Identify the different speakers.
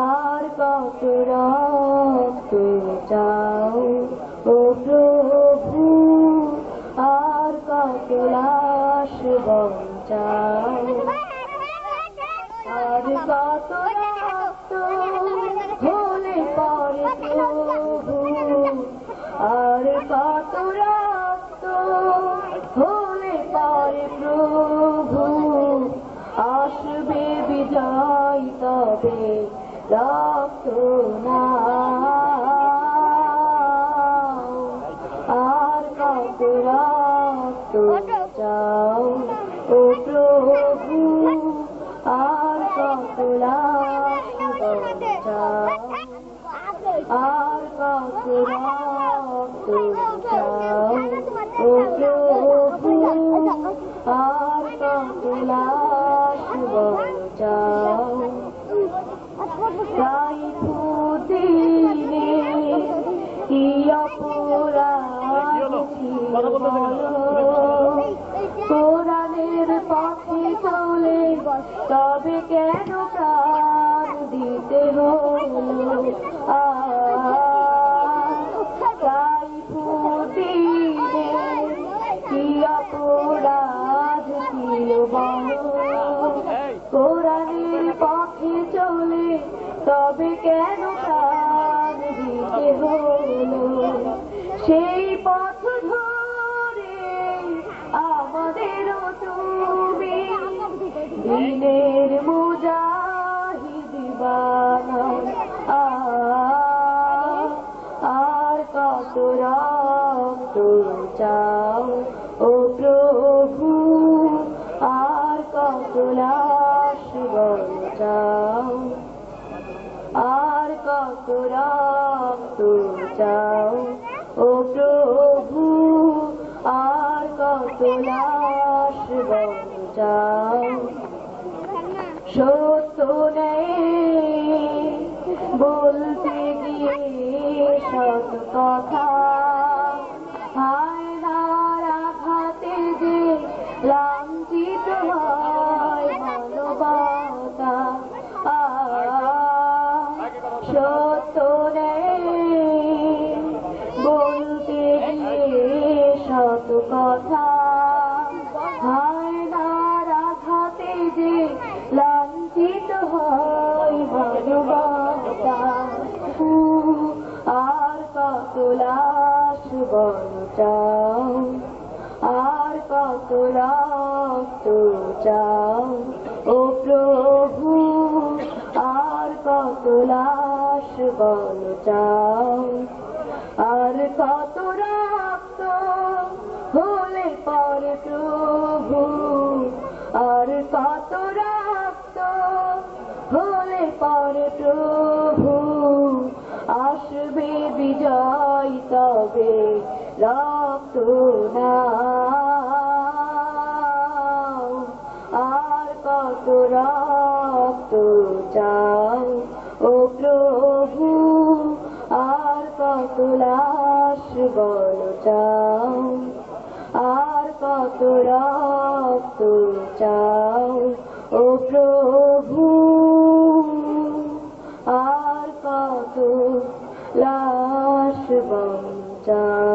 Speaker 1: আর কত রক্ত ও প্রভু আর কত লাশ চাও আর কত রক্ত প্রভু আর কত রক্ত হলে পরে প্রভু আসবে রক্ত না আর কত রক্ত চাও ও প্রভু আর কত রক্ত চাও আর কত কোরআনের পথে চলে তবে কেন প্রাণ দিতে হলো? তাই ফুদিনে কি অপরাধ ছিল বলো? কোরআনের পথে চলে তবে কেন প্রাণ দিতে হলো সেই পথ ধরে আমাদেরও তুমি দিনের মুজাহিদ আর কত রক্ত চাও ও প্রভু, আর কত লাশ চাও আর কত রক্ত চাও চাও সত্য বলতে গিয়ে সত কথা। হায়নার আঘাতে যে লাঞ্ছিত হয় মানবতা। সত্য রক্ত চাও। ও প্রভু, আর কত লাশ বল চাও? আর কত রক্ত হলে পর প্রভু? আর কত রক্ত হলে পর প্রভু? আসবে বিজয় তবে রক্ত না ও প্রভু, আর কত লাশ বল চাও? আর কত রক্ত চাও? ও প্রভু, আর কত লাশ বল চাও?